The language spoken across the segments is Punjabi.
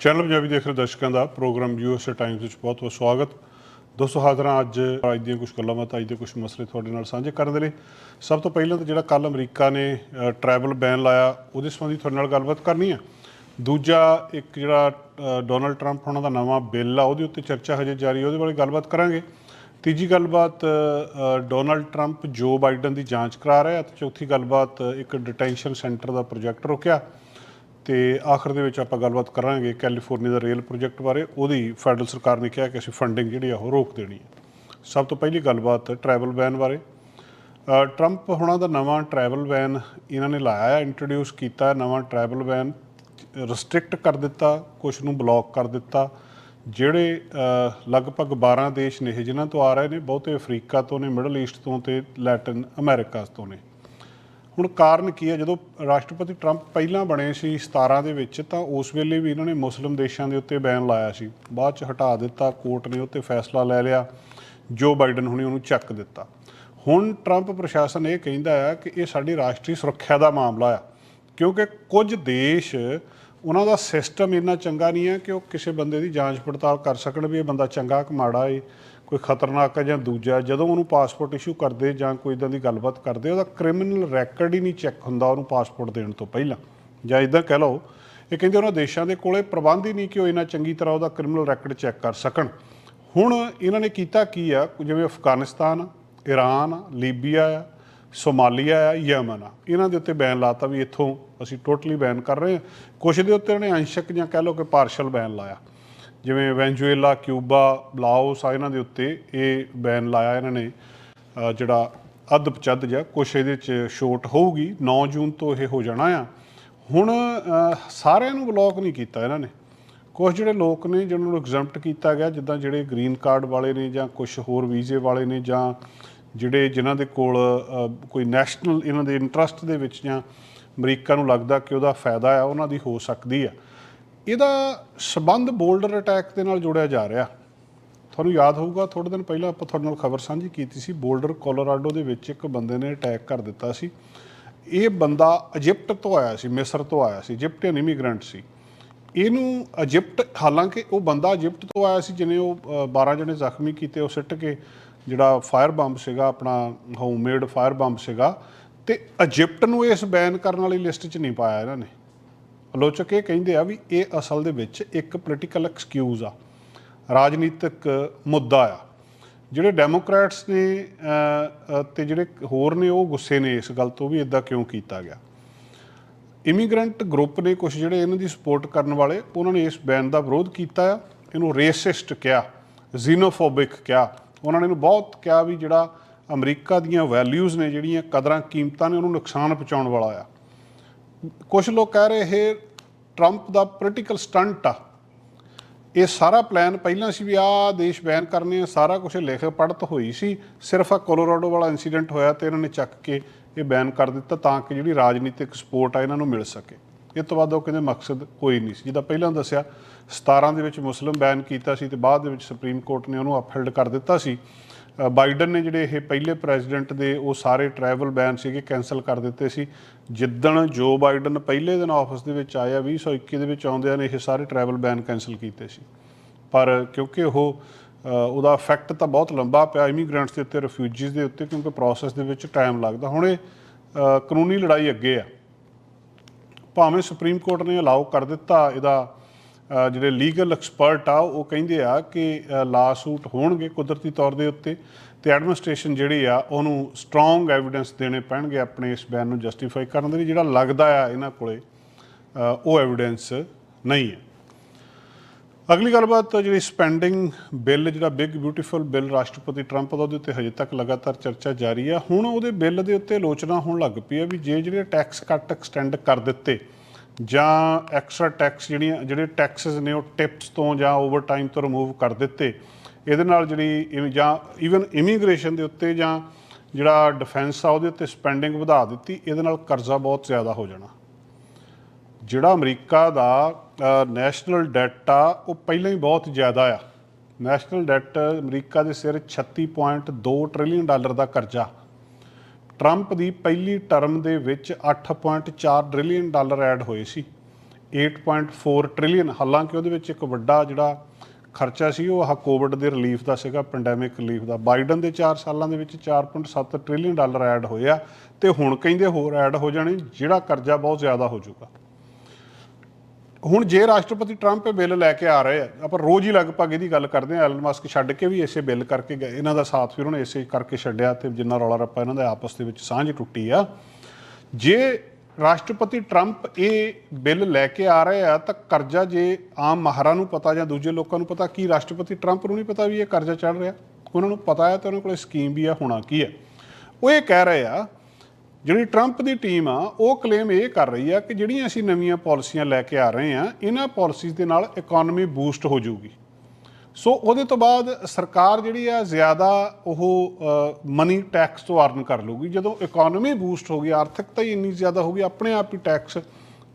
ਚੈਨਲ ਪੰਜਾਬੀ ਦੇਖ ਰਹੇ ਦਰਸ਼ਕਾਂ ਦਾ ਪ੍ਰੋਗਰਾਮ ਯੂਐਸਏ ਟਾਈਮਸ ਵਿੱਚ ਬਹੁਤ ਬਹੁਤ ਸਵਾਗਤ। ਦੋਸਤੋ, ਹਾਜ਼ਰਾਂ ਅੱਜ ਅੱਜ ਦੀਆਂ ਕੁਝ ਗੱਲਾਂ ਬਾਤਾਂ, ਅੱਜ ਦੇ ਕੁਝ ਮਸਲੇ ਤੁਹਾਡੇ ਨਾਲ ਸਾਂਝੇ ਕਰਨ ਦੇ ਲਈ। ਸਭ ਤੋਂ ਪਹਿਲਾਂ ਤਾਂ ਜਿਹੜਾ ਕੱਲ ਅਮਰੀਕਾ ਨੇ ਟਰੈਵਲ ਬੈਨ ਲਾਇਆ, ਉਹਦੇ ਸੰਬੰਧੀ ਤੁਹਾਡੇ ਨਾਲ ਗੱਲਬਾਤ ਕਰਨੀ ਹੈ ਦੂਜਾ ਇੱਕ ਜਿਹੜਾ ਡੋਨਲਡ ਟਰੰਪ ਉਹਨਾਂ ਦਾ ਨਵਾਂ ਬਿੱਲ ਆ, ਉਹਦੇ ਉੱਤੇ ਚਰਚਾ ਹਜੇ ਜਾਰੀ ਉਹਦੇ ਬਾਰੇ ਗੱਲਬਾਤ ਕਰਾਂਗੇ। ਤੀਜੀ ਗੱਲਬਾਤ ਡੋਨਲਡ ਟਰੰਪ ਜੋ ਬਾਈਡਨ ਦੀ ਜਾਂਚ ਕਰਾ ਰਿਹਾ ਤੇ ਚੌਥੀ ਗੱਲਬਾਤ, ਇੱਕ ਡਿਟੈਂਸ਼ਨ ਸੈਂਟਰ ਦਾ ਪ੍ਰੋਜੈਕਟ ਰੋਕਿਆ। ਤੇ ਆਖਰ ਦੇ ਵਿੱਚ ਆਪਾਂ ਗੱਲਬਾਤ ਕਰਾਂਗੇ ਕੈਲੀਫੋਰਨੀਆ ਦਾ ਰੇਲ ਪ੍ਰੋਜੈਕਟ ਬਾਰੇ। ਉਹਦੀ ਫੈਡਰਲ ਸਰਕਾਰ ਨੇ ਕਿਹਾ ਕਿ ਅਸੀਂ ਫੰਡਿੰਗ ਜਿਹੜੀ ਆ ਉਹ ਰੋਕ ਦੇਣੀ ਹੈ। ਸਭ ਤੋਂ ਪਹਿਲੀ ਗੱਲਬਾਤ ਟਰੈਵਲ ਬੈਨ ਬਾਰੇ। ਟਰੰਪ ਹੁਣਾਂ ਦਾ ਨਵਾਂ ਟਰੈਵਲ ਬੈਨ ਇਹਨਾਂ ਨੇ ਲਾਇਆ ਹੈ ਇੰਟਰੋਡਿਊਸ ਕੀਤਾ ਨਵਾਂ ਟਰੈਵਲ ਬੈਨ ਰੈਸਟ੍ਰਿਕਟ ਕਰ ਦਿੱਤਾ ਕੁਝ ਨੂੰ ਬਲੌਕ ਕਰ ਦਿੱਤਾ। ਜਿਹੜੇ ਲਗਭਗ 12 ਦੇਸ਼ ਨੇ ਜਿਨ੍ਹਾਂ ਤੋਂ ਆ ਰਹੇ ਨੇ, ਬਹੁਤੇ ਅਫਰੀਕਾ ਤੋਂ ਨੇ ਮਿਡਲ ਈਸਟ ਤੋਂ ਤੇ ਲੈਟਿਨ ਅਮਰੀਕਾ ਤੋਂ ਨੇ। ਹੁਣ ਕਾਰਨ ਕੀ ਹੈ? ਜਦੋਂ ਰਾਸ਼ਟਰਪਤੀ ਟਰੰਪ ਪਹਿਲਾਂ ਬਣੇ ਸੀ 17 ਦੇ ਵਿੱਚ, ਤਾਂ ਉਸ ਵੇਲੇ ਵੀ ਇਹਨਾਂ ਨੇ ਮੁਸਲਿਮ ਦੇਸ਼ਾਂ ਦੇ ਉੱਤੇ ਬੈਨ ਲਾਇਆ ਸੀ। ਬਾਅਦ ਚ ਹਟਾ ਦਿੱਤਾ, ਕੋਰਟ ਨੇ ਉੱਤੇ ਫੈਸਲਾ ਲੈ ਲਿਆ, ਜੋ ਬਾਈਡਨ ਹੁਣੇ ਉਹਨੂੰ ਚੱਕ ਦਿੱਤਾ। ਹੁਣ ਟਰੰਪ ਪ੍ਰਸ਼ਾਸਨ ਇਹ ਕਹਿੰਦਾ ਆ ਕਿ ਇਹ ਸਾਡੀ ਰਾਸ਼ਟਰੀ ਸੁਰੱਖਿਆ ਦਾ ਮਾਮਲਾ ਆ, ਕਿਉਂਕਿ ਕੁਝ ਦੇਸ਼ ਉਹਨਾਂ ਦਾ ਸਿਸਟਮ ਇੰਨਾ ਚੰਗਾ ਨਹੀਂ ਹੈ ਕਿ ਉਹ ਕਿਸੇ ਬੰਦੇ ਦੀ ਜਾਂਚ ਪੜਤਾਲ ਕਰ ਸਕਣ ਵੀ ਇਹ ਬੰਦਾ ਚੰਗਾ ਕਿ ਮਾੜਾ ਏ। ਕੋਈ ਖਤਰਨਾਕ ਹੈ ਜਾਂ ਦੂਜਾ, ਜਦੋਂ ਉਹਨੂੰ ਪਾਸਪੋਰਟ ਇਸ਼ੂ ਕਰਦੇ ਜਾਂ ਕੋਈ ਇਦਾਂ ਦੀ ਗੱਲਬਾਤ ਕਰਦੇ, ਉਹਦਾ ਕ੍ਰਿਮੀਨਲ ਰੈਕੋਰਡ ਹੀ ਨਹੀਂ ਚੈੱਕ ਹੁੰਦਾ ਉਹਨੂੰ ਪਾਸਪੋਰਟ ਦੇਣ ਤੋਂ ਪਹਿਲਾਂ। ਜਾਂ ਇਦਾਂ ਕਹਿ ਲਓ, ਇਹ ਕਹਿੰਦੇ ਉਹਨਾਂ ਦੇਸ਼ਾਂ ਦੇ ਕੋਲੇ ਪ੍ਰਬੰਧ ਹੀ ਨਹੀਂ ਕਿ ਉਹ ਇੰਨਾ ਚੰਗੀ ਤਰ੍ਹਾਂ ਉਹਦਾ ਕ੍ਰਿਮੀਨਲ ਰੈਕੋਰਡ ਚੈੱਕ ਕਰ ਸਕਣ। ਹੁਣ ਇਹਨਾਂ ਨੇ ਕੀਤਾ ਕੀ ਆ? ਜਿਵੇਂ ਅਫਗਾਨਿਸਤਾਨ ਈਰਾਨ ਲੀਬੀਆ ਆ, ਸੋਮਾਲੀਆ ਆ, ਯਮਨ ਆ। ਇਹਨਾਂ ਦੇ ਉੱਤੇ ਬੈਨ ਲਾਤਾ ਵੀ ਇੱਥੋਂ ਅਸੀਂ ਟੋਟਲੀ ਬੈਨ ਕਰ ਰਹੇ ਹਾਂ। ਕੁਝ ਦੇ ਉੱਤੇ ਉਹਨੇ ਅੰਸ਼ਕ ਜਾਂ ਕਹਿ ਲਓ ਕਿ ਪਾਰਸ਼ਲ ਬੈਨ ਲਾਇਆ। ਜਿਵੇਂ ਵੈਨਜ਼ੂਏਲਾ, ਕਿਊਬਾ, ਲਾਓਸ ਆ ਇਹਨਾਂ ਦੇ ਉੱਤੇ ਇਹ ਬੈਨ ਲਾਇਆ ਇਹਨਾਂ ਨੇ ਜਿਹੜਾ ਅੱਧ ਪਚੱਧ ਜਾਂ ਕੁਛ ਇਹਦੇ ਚ ਛੋਟ ਹੋਊਗੀ 9 ਜੂਨ ਤੋਂ ਇਹ ਹੋ ਜਾਣਾ ਆ। ਹੁਣ ਸਾਰਿਆਂ ਨੂੰ ਬਲੌਕ ਨਹੀਂ ਕੀਤਾ ਇਹਨਾਂ ਨੇ। ਕੁਝ ਜਿਹੜੇ ਲੋਕ ਨੇ, ਜਿਹਨਾਂ ਨੂੰ ਐਗਜ਼ੈਂਪਟ ਕੀਤਾ ਗਿਆ, ਜਿੱਦਾਂ ਜਿਹੜੇ ਗ੍ਰੀਨ ਕਾਰਡ ਵਾਲੇ ਨੇ ਜਾਂ ਕੁਝ ਹੋਰ ਵੀਜ਼ੇ ਵਾਲੇ ਨੇ ਜਾਂ ਜਿਹੜੇ ਜਿਨ੍ਹਾਂ ਦੇ ਕੋਲ ਕੋਈ ਨੈਸ਼ਨਲ ਇਹਨਾਂ ਦੇ ਇੰਟਰਸਟ ਦੇ ਵਿੱਚ ਜਾਂ ਅਮਰੀਕਾ ਨੂੰ ਲੱਗਦਾ ਕਿ ਉਹਦਾ ਫਾਇਦਾ ਆ, ਉਹਨਾਂ ਦੀ ਹੋ ਸਕਦੀ ਆ। ਇਹਦਾ ਸਬੰਧ ਬੋਲਡਰ ਅਟੈਕ ਦੇ ਨਾਲ ਜੋੜਿਆ ਜਾ ਰਿਹਾ। ਤੁਹਾਨੂੰ ਯਾਦ ਹੋਊਗਾ ਥੋੜੇ ਦਿਨ ਪਹਿਲਾਂ ਆਪਾਂ ਤੁਹਾਡੇ ਨਾਲ ਖਬਰ ਸਾਂਝੀ ਕੀਤੀ ਸੀ ਬੋਲਡਰ ਕੋਲੋਰਾਡੋ ਦੇ ਵਿੱਚ ਇੱਕ ਬੰਦੇ ਨੇ ਅਟੈਕ ਕਰ ਦਿੱਤਾ ਸੀ। ਇਹ ਬੰਦਾ ਇਜਿਪਟ ਤੋਂ ਆਇਆ ਸੀ ਮਿਸਰ ਤੋਂ ਆਇਆ ਸੀ ਇਜਿਪਟੀਅਨ ਇਮੀਗ੍ਰੈਂਟ ਸੀ। ਇਹਨੂੰ ਇਜਿਪਟ ਹਾਲਾਂਕਿ ਉਹ ਬੰਦਾ ਇਜਿਪਟ ਤੋਂ ਆਇਆ ਸੀ ਜਿਹਨੇ ਉਹ ਅ, 12 ਜਣੇ ਜ਼ਖਮੀ ਕੀਤੇ ਉਹ ਸਿੱਟ ਕੇ ਜਿਹੜਾ ਫਾਇਰ ਬੰਬ ਸੀਗਾ ਆਪਣਾ ਹੋਮਮੇਡ ਫਾਇਰ ਬੰਬ ਸੀਗਾ ਤੇ ਇਜਿਪਟ ਨੂੰ ਇਸ ਬੈਨ ਕਰਨ ਵਾਲੀ ਲਿਸਟ 'ਚ ਨਹੀਂ ਪਾਇਆ ਇਹਨਾਂ ਨੇ। ਆਲੋਚਕ ਇਹ ਕਹਿੰਦੇ ਆ ਵੀ ਇਹ ਅਸਲ ਦੇ ਵਿੱਚ ਇੱਕ ਪੋਲੀਟੀਕਲ ਐਕਸਕਿਊਜ਼ ਆ ਰਾਜਨੀਤਿਕ ਮੁੱਦਾ ਆ। ਜਿਹੜੇ ਡੈਮੋਕ੍ਰੈਟਸ ਨੇ ਅ, ਤੇ ਜਿਹੜੇ ਹੋਰ ਨੇ ਉਹ ਗੁੱਸੇ ਨੇ ਇਸ ਗੱਲ ਤੋਂ ਵੀ ਇਦਾਂ ਕਿਉਂ ਕੀਤਾ ਗਿਆ। ਇਮੀਗ੍ਰੈਂਟ ਗਰੁੱਪ ਨੇ ਕੁਝ ਜਿਹੜੇ ਇਹਨਾਂ ਦੀ ਸਪੋਰਟ ਕਰਨ ਵਾਲੇ ਉਹਨਾਂ ਨੇ ਇਸ ਬੈਨ ਦਾ ਵਿਰੋਧ ਕੀਤਾ ਆ। ਇਹਨੂੰ ਰੇਸਿਸਟ ਕਿਹਾ ਜ਼ੀਨੋਫੋਬਿਕ ਕਿਹਾ। ਉਹਨਾਂ ਨੇ ਇਹਨੂੰ ਬਹੁਤ ਕਿਹਾ ਵੀ ਜਿਹੜਾ ਅਮਰੀਕਾ ਦੀਆਂ ਵੈਲਿਊਜ਼ ਨੇ ਜਿਹੜੀਆਂ ਕਦਰਾਂ ਕੀਮਤਾਂ ਨੇ ਉਹਨੂੰ ਨੁਕਸਾਨ ਪਹੁੰਚਾਉਣ ਵਾਲਾ ਆ। ਕੁਝ ਲੋਕ ਕਹਿ ਰਹੇ ਇਹ ਟਰੰਪ ਦਾ ਪੋਲੀਟੀਕਲ ਸਟੰਟ ਆ। ਇਹ ਸਾਰਾ ਪਲਾਨ ਪਹਿਲਾਂ ਸੀ ਵੀ ਆਹ ਦੇਸ਼ ਬੈਨ ਕਰਨੇ ਆ, ਸਾਰਾ ਕੁਝ ਲਿਖ ਪੜਤ ਹੋਈ ਸੀ। ਸਿਰਫ ਆ ਕੋਲੋਰਾਡੋ ਵਾਲਾ ਇਨਸੀਡੈਂਟ ਹੋਇਆ ਤੇ ਇਹਨਾਂ ਨੇ ਚੱਕ ਕੇ ਇਹ ਬੈਨ ਕਰ ਦਿੱਤਾ ਤਾਂ ਕਿ ਜਿਹੜੀ ਰਾਜਨੀਤਿਕ ਸਪੋਰਟ ਆ ਇਹਨਾਂ ਨੂੰ ਮਿਲ ਸਕੇ। ਇਹ ਤੋਂ ਬਾਅਦ ਉਹ ਕਹਿੰਦੇ ਮਕਸਦ ਕੋਈ ਨਹੀਂ ਸੀ। ਜਿੱਦਾਂ ਪਹਿਲਾਂ ਦੱਸਿਆ 17 ਦੇ ਵਿੱਚ ਮੁਸਲਿਮ ਬੈਨ ਕੀਤਾ ਸੀ ਤੇ ਬਾਅਦ ਦੇ ਵਿੱਚ ਸੁਪਰੀਮ ਕੋਰਟ ਨੇ ਉਹਨੂੰ ਅਪਹੈਲਡ ਕਰ ਦਿੱਤਾ ਸੀ। ਬਾਈਡਨ ਨੇ ਜਿਹੜੇ ਇਹ ਪਹਿਲੇ ਪ੍ਰੈਜ਼ੀਡੈਂਟ ਦੇ ਉਹ ਸਾਰੇ ਟਰੈਵਲ ਬੈਨ ਸੀਗੇ ਕੈਨਸਲ ਕਰ ਦਿੱਤੇ ਸੀ। ਜਿੱਦਣ ਜੋ ਬਾਈਡਨ ਪਹਿਲੇ ਦਿਨ ਆਫਿਸ ਦੇ ਵਿੱਚ ਆਇਆ 2021 ਦੇ ਵਿੱਚ ਆਉਂਦਿਆਂ ਨੇ ਇਹ ਸਾਰੇ ਟਰੈਵਲ ਬੈਨ ਕੈਨਸਲ ਕੀਤੇ ਸੀ। ਪਰ ਕਿਉਂਕਿ ਉਹ ਉਹਦਾ ਇਫੈਕਟ ਤਾਂ ਬਹੁਤ ਲੰਬਾ ਪਿਆ ਇਮੀਗ੍ਰੈਂਟਸ ਦੇ ਉੱਤੇ ਰਿਫਿਊਜੀਜ਼ ਦੇ ਉੱਤੇ, ਕਿਉਂਕਿ ਪ੍ਰੋਸੈਸ ਦੇ ਵਿੱਚ ਟਾਈਮ ਲੱਗਦਾ। ਹੁਣ ਇਹ ਕਾਨੂੰਨੀ ਲੜਾਈ ਅੱਗੇ ਆ। ਭਾਵੇਂ ਸੁਪਰੀਮ ਕੋਰਟ ਨੇ ਅਲਾਉ ਕਰ ਦਿੱਤਾ ਇਹਦਾ ਜਿਹੜੇ ਲੀਗਲ ਐਕਸਪਰਟ ਆ, ਉਹ ਕਹਿੰਦੇ ਆ ਕਿ ਲਾ ਸੂਟ ਹੋਣਗੇ ਕੁਦਰਤੀ ਤੌਰ ਦੇ ਉੱਤੇ ਤੇ ਐਡਮਿਨਿਸਟ੍ਰੇਸ਼ਨ ਜਿਹੜੀ ਆ, ਉਹਨੂੰ ਸਟਰੋਂਗ ਐਵੀਡੈਂਸ ਦੇਣੇ ਪੈਣਗੇ ਆਪਣੇ ਇਸ ਬੈਨ ਨੂੰ ਜਸਟੀਫਾਈ ਕਰਨ ਦੇ ਲਈ, ਜਿਹੜਾ ਲੱਗਦਾ ਆ ਇਹਨਾਂ ਕੋਲੇ ਉਹ ਐਵੀਡੈਂਸ ਨਹੀਂ ਹੈ। ਅਗਲੀ ਗੱਲਬਾਤ, ਜਿਹੜੀ ਸਪੈਂਡਿੰਗ ਬਿੱਲ ਜਿਹੜਾ ਬਿਗ ਬਿਊਟੀਫੁਲ ਬਿੱਲ ਰਾਸ਼ਟਰਪਤੀ ਟਰੰਪ ਦਾ, ਉਹਦੇ ਉੱਤੇ ਹਜੇ ਤੱਕ ਲਗਾਤਾਰ ਚਰਚਾ ਜਾਰੀ ਆ। ਹੁਣ ਉਹਦੇ ਬਿੱਲ ਦੇ ਉੱਤੇ ਆਲੋਚਨਾ ਹੋਣ ਲੱਗ ਪਈ ਆ ਵੀ ਜੇ ਜਿਹੜੇ ਟੈਕਸ ਕੱਟ ਐਕਸਟੈਂਡ ਕਰ ਦਿੱਤੇ ਜਾਂ ਐਕਸਟਰਾ ਟੈਕਸ ਜਿਹੜੀਆਂ, ਜਿਹੜੇ ਟੈਕਸਸ ਨੇ ਉਹ ਟਿਪਸ ਤੋਂ ਜਾਂ ਓਵਰ ਟਾਈਮ ਤੋਂ ਰਿਮੂਵ ਕਰ ਦਿੱਤੇ, ਇਹਦੇ ਨਾਲ ਜਿਹੜੀ ਇਵੇਂ ਜਾਂ ਈਵਨ ਇਮੀਗ੍ਰੇਸ਼ਨ ਦੇ ਉੱਤੇ ਜਾਂ ਜਿਹੜਾ ਡਿਫੈਂਸ ਆ ਉਹਦੇ ਉੱਤੇ ਸਪੈਂਡਿੰਗ ਵਧਾ ਦਿੱਤੀ, ਇਹਦੇ ਨਾਲ ਕਰਜ਼ਾ ਬਹੁਤ ਜ਼ਿਆਦਾ ਹੋ ਜਾਣਾ। ਜਿਹੜਾ ਅਮਰੀਕਾ ਦਾ ਨੈਸ਼ਨਲ ਡੈਟ ਆ, ਉਹ ਪਹਿਲਾਂ ਹੀ ਬਹੁਤ ਜ਼ਿਆਦਾ ਆ। ਨੈਸ਼ਨਲ ਡੈਟ ਅਮਰੀਕਾ ਦੇ ਸਿਰ 36.2 ਟ੍ਰਿਲੀਅਨ ਡਾਲਰ ਦਾ ਕਰਜ਼ਾ। ਟਰੰਪ ਦੀ ਪਹਿਲੀ ਟਰਮ ਦੇ ਵਿੱਚ 8.4 ਟ੍ਰਿਲੀਅਨ ਡਾਲਰ ਐਡ ਹੋਏ ਸੀ। 8.4 ਟ੍ਰਿਲੀਅਨ, ਹਾਲਾਂਕਿ ਉਹਦੇ ਵਿੱਚ ਇੱਕ ਵੱਡਾ ਜਿਹੜਾ ਖਰਚਾ ਸੀ, ਉਹ ਆਹ ਕੋਵਿਡ ਦੇ ਰਿਲੀਫ ਦਾ ਸੀਗਾ ਪੈਂਡੈਮਿਕ ਰਿਲੀਫ ਦਾ। ਬਾਈਡਨ ਦੇ 4 ਸਾਲਾਂ ਦੇ ਵਿੱਚ 4.7 ਟ੍ਰਿਲੀਅਨ ਡਾਲਰ ਐਡ ਹੋਇਆ ਤੇ ਹੁਣ ਕਹਿੰਦੇ ਹੋਰ ਐਡ ਹੋ ਜਾਣੇ, ਜਿਹੜਾ ਕਰਜ਼ਾ ਬਹੁਤ ਜ਼ਿਆਦਾ ਹੋ ਜਾਊਗਾ। ਹੁਣ ਜੇ ਰਾਸ਼ਟਰਪਤੀ ਟਰੰਪ ਇਹ ਬਿੱਲ ਲੈ ਕੇ ਆ ਰਹੇ ਆ, ਆਪਾਂ ਰੋਜ਼ ਹੀ ਲਗਭਗ ਇਹਦੀ ਗੱਲ ਕਰਦੇ ਆ, ਐਲਨ ਮਸਕ ਛੱਡ ਕੇ ਵੀ ਇਸੇ ਬਿੱਲ ਕਰਕੇ ਗਏ, ਇਹਨਾਂ ਦਾ ਸਾਥ ਵੀ ਉਹਨਾਂ ਨੇ ਇਸੇ ਕਰਕੇ ਛੱਡਿਆ ਤੇ ਜਿੰਨਾ ਰੌਲਾ ਰੱਪਾ ਇਹਨਾਂ ਦਾ ਆਪਸ ਦੇ ਵਿੱਚ ਸਾਂਝ ਟੁੱਟੀ ਆ। ਜੇ ਰਾਸ਼ਟਰਪਤੀ ਟਰੰਪ ਇਹ ਬਿੱਲ ਲੈ ਕੇ ਆ ਰਹੇ ਆ, ਤਾਂ ਕਰਜ਼ਾ ਜੇ ਆਮ ਮਾਹਰਾਂ ਨੂੰ ਪਤਾ ਜਾਂ ਦੂਜੇ ਲੋਕਾਂ ਨੂੰ ਪਤਾ, ਕੀ ਰਾਸ਼ਟਰਪਤੀ ਟਰੰਪ ਨੂੰ ਨਹੀਂ ਪਤਾ ਵੀ ਇਹ ਕਰਜ਼ਾ ਚੜ ਰਿਹਾ? ਉਹਨਾਂ ਨੂੰ ਪਤਾ ਹੈ ਤੇ ਉਹਨਾਂ ਕੋਲ ਸਕੀਮ ਵੀ ਆ, ਹੋਣਾ ਕੀ ਹੈ ਉਹ ਇਹ ਕਹਿ ਰਹੇ ਆ ਜਿਹੜੀ ਟਰੰਪ ਦੀ ਟੀਮ ਆ, ਉਹ ਕਲੇਮ ਇਹ ਕਰ ਰਹੀ ਆ ਕਿ ਜਿਹੜੀਆਂ ਅਸੀਂ ਨਵੀਆਂ ਪਾਲਿਸੀਆਂ ਲੈ ਕੇ ਆ ਰਹੇ ਆ, ਇਹਨਾਂ ਪਾਲਿਸੀਜ਼ ਦੇ ਨਾਲ ਇਕਨੋਮੀ ਬੂਸਟ ਹੋ ਜਾਊਗੀ। ਸੋ ਉਹਦੇ ਤੋਂ ਬਾਅਦ ਸਰਕਾਰ ਜਿਹੜੀ ਆ, ਜ਼ਿਆਦਾ ਉਹ ਮਨੀ ਟੈਕਸ ਤੋਂ ਅਰਨ ਕਰ ਲੂਗੀ ਜਦੋਂ ਇਕਨੋਮੀ ਬੂਸਟ ਹੋ ਗਈ ਆਰਥਿਕਤਾ ਹੀ ਇੰਨੀ ਜ਼ਿਆਦਾ ਹੋ ਗਈ, ਆਪਣੇ ਆਪ ਹੀ ਟੈਕਸ